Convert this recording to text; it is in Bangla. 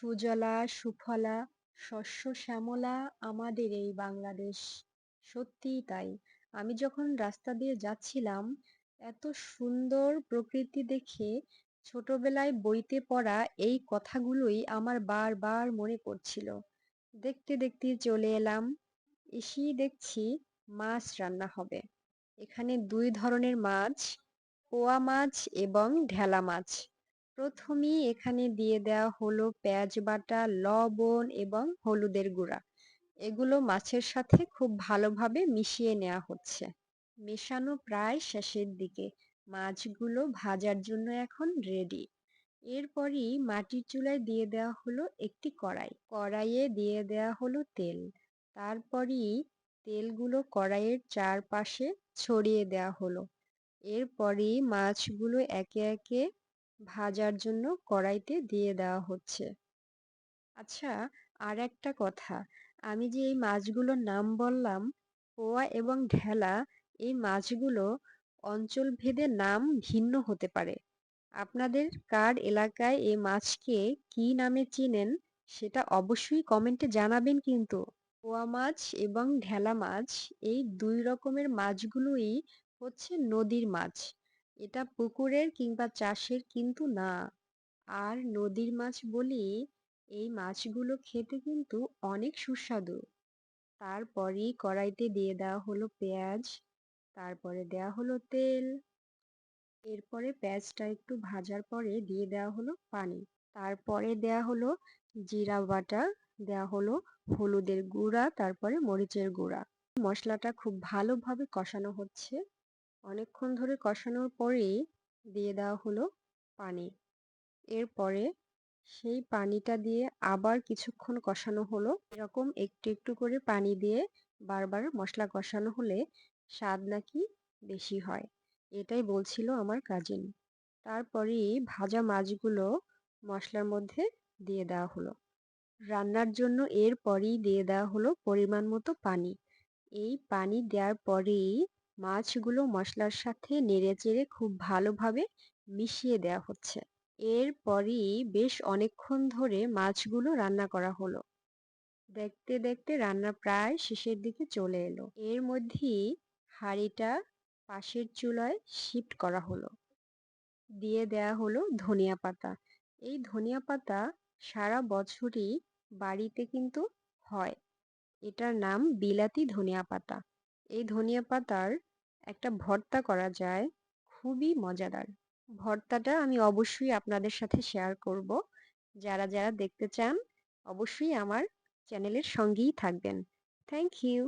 সুজলা, সুফলা, শস্য শ্যামলা আমাদের এই বাংলাদেশ। সত্যিই তাই। আমি যখন রাস্তা দিয়ে যাচ্ছিলাম, এত সুন্দর প্রকৃতি দেখে ছোটবেলায় বইতে পড়া এই কথাগুলোই আমার বারবার মনে পড়ছিল। দেখতে দেখতে চলে এলাম, এসেই দেখছি মাছ রান্না হবে। এখানে দুই ধরনের মাছ, পোয়া মাছ এবং ঢেলা মাছ। প্রথমেই এখানে দিয়ে দেওয়া হলো পেঁয়াজ বাটা, লবণ এবং হলুদের গুঁড়া। এগুলো মাছের সাথে খুব ভালোভাবে মিশিয়ে নেওয়া হচ্ছে। মেশানো প্রায় শেষের দিকে। মাছগুলো ভাজার জন্য এখন রেডি এরপরই মাটির চুলায় দিয়ে দেওয়া হলো একটি কড়াই। কড়াইয়ে দিয়ে দেওয়া হলো তেল। তারপরই তেলগুলো কড়াইয়ের চারপাশে ছড়িয়ে দেওয়া হলো। এরপরই মাছগুলো একে একে ভাজার জন্য কড়াইতে দিয়ে দেওয়া হচ্ছে। আচ্ছা আর একটা কথা। আমি যে এই মাছগুলোর নাম বললাম, পোয়া এবং ঢেলা, এই মাছগুলো অঞ্চলভেদে নাম ভিন্ন হতে পারে। আপনাদের কার এলাকায় এই মাছকে কি নামে চেনেন, সেটা অবশ্যই কমেন্টে জানাবেন কিন্তু। পোয়া মাছ এবং ঢেলা মাছ, এই দুই রকমের মাছগুলোই হচ্ছে নদীর মাছ। এটা পুকুরের কিংবা চাষের কিন্তু না। আর নদীর মাছ বলি, এই মাছগুলো খেতে কিন্তু অনেক সুস্বাদু। তারপরই কড়াইতে দিয়ে দেওয়া হলো পেঁয়াজ, তারপরে দেওয়া হলো তেল। এরপরে পেঁয়াজটা একটু ভাজার পরে দিয়ে দেওয়া হলো পানি। তারপরে দেওয়া হলো জিরা বাটা, দেওয়া হলো হলুদের গুঁড়া, তারপরে মরিচের গুঁড়া। মশলাটা খুব ভালোভাবে কষানো হচ্ছে। অনেকক্ষণ ধরে কষানোর পরেই দিয়ে দেওয়া হলো পানি। এরপরে সেই পানিটা দিয়ে আবার কিছুক্ষণ কষানো হলো। এরকম একটু একটু করে পানি দিয়ে বারবার মশলা কষানো হলে স্বাদ নাকি বেশি হয়, এটাই বলছিল আমার কাজিন তারপরেই ভাজা মাছগুলো মশলার মধ্যে দিয়ে দেওয়া হলো। রান্নার জন্য এরপরই দিয়ে দেওয়া হলো পরিমাণ মতো পানি। এই পানি দেওয়ার পরেই মাছগুলো মশলার সাথে নেড়েচেড়ে খুব ভালোভাবে মিশিয়ে দেওয়া হচ্ছে। এরপরই বেশ অনেকক্ষণ ধরে মাছগুলো রান্না করা হলো। দেখতে দেখতে রান্না প্রায় শেষের দিকে চলে এলো। এর মধ্যেই হাঁড়িটা পাশের চুলায় শিফট করা হলো। দিয়ে দেয়া হলো ধনিয়া পাতা। এই ধনিয়া পাতা সারা বছরই বাড়িতে কিন্তু হয়। এটার নাম বিলাতি ধনিয়া পাতা। এই ধনিয়া পাতার একটা ভর্তা করা যায়, খুবই মজাদার। ভর্তাটা আমি অবশ্যই আপনাদের সাথে শেয়ার করব। যারা যারা দেখতে চান, অবশ্যই আমার চ্যানেলের সঙ্গেই থাকবেন। Thank you